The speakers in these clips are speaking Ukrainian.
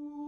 Ooh.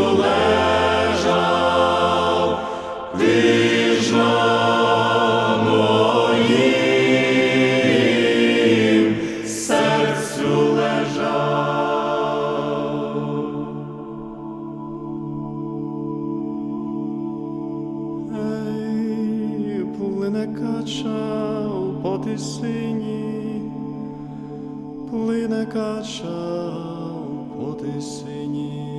по сині, плине кача по тисині.